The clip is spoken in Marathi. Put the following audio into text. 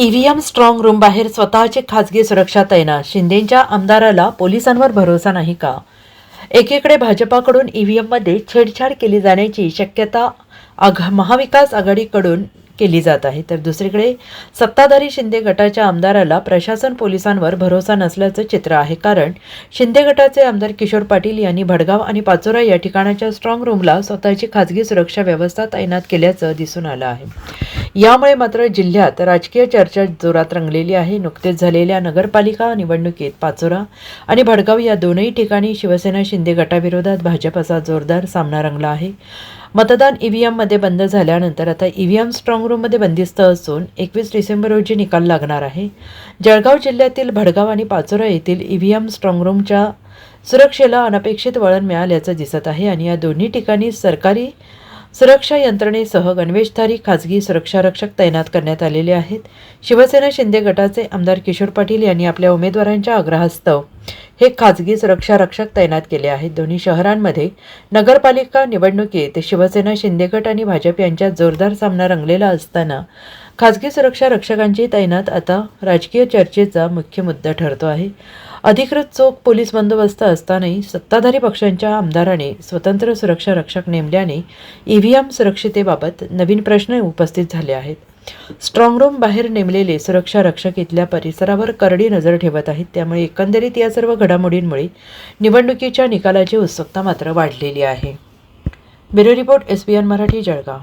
ईव्हीएम स्ट्रॉंग रूम बाहेर स्वतःची खासगी सुरक्षा तैनात. शिंदेच्या आमदाराला पोलिसांवर भरोसा नाही का? एकीकडे भाजपाकडून ईव्हीएममध्ये छेडछाड केली जाण्याची शक्यता आघा महाविकास आघाडीकडून केली जात आहे. तर दुसरीकडे सत्ताधारी शिंदे गटाच्या आमदाराला प्रशासन पोलिसांवर भरोसा नसल्याचं चित्र आहे. कारण शिंदे गटाचे आमदार किशोर पाटील यांनी भडगाव आणि पाचोरा या ठिकाणाच्या स्ट्रॉंग रूमला स्वतःची खाजगी सुरक्षा व्यवस्था तैनात केल्याचं दिसून आलं आहे. यामुळे मात्र जिल्ह्यात राजकीय चर्चा जोरात रंगलेली आहे. नुकतेच झालेल्या नगरपालिका निवडणुकीत पाचोरा आणि भडगाव या दोनही ठिकाणी शिवसेना शिंदे गटाविरोधात भाजपचा जोरदार सामना रंगला आहे. मतदान ईव्हीएममध्ये बंद झाल्यानंतर आता ईव्हीएम स्ट्रॉंग रूममध्ये बंदिस्त असून एकवीस डिसेंबर रोजी निकाल लागणार आहे. जळगाव जिल्ह्यातील भडगाव आणि पाचोरा येथील ईव्हीएम स्ट्रॉंग रूमच्या सुरक्षेला अनपेक्षित वळण मिळाल्याचं दिसत आहे आणि या दोन्ही ठिकाणी सरकारी सुरक्षा यंत्रणेसह गणवेशधारी खाजगी सुरक्षारक्षक तैनात करण्यात आलेले आहेत. शिवसेना शिंदे गटाचे आमदार किशोर पाटील यांनी आपल्या उमेदवारांच्या आग्रहास्तव हे खाजगी सुरक्षारक्षक तैनात केले आहेत. दोन्ही शहरांमध्ये नगरपालिका निवडणुकीत शिवसेना शिंदे गट आणि भाजप यांच्यात जोरदार सामना रंगलेला असताना खाजगी सुरक्षा रक्षकांची तैनात आता राजकीय चर्चेचा मुख्य मुद्दा ठरतो आहे. अधिकृत चोख पोलीस बंदोबस्त असतानाही सत्ताधारी पक्षांच्या आमदाराने स्वतंत्र सुरक्षा रक्षक नेमल्याने ईव्हीएम सुरक्षितेबाबत नवीन प्रश्न उपस्थित झाले आहेत. स्ट्रॉंग रूम बाहेर नेमलेले सुरक्षा रक्षक इथल्या परिसरावर करडी नजर ठेवत आहेत. त्यामुळे एकंदरीत या सर्व घडामोडींमुळे निवडणुकीच्या निकालाची उत्सुकता मात्र वाढलेली आहे. Bureau report S B N Marathi Jalgaon.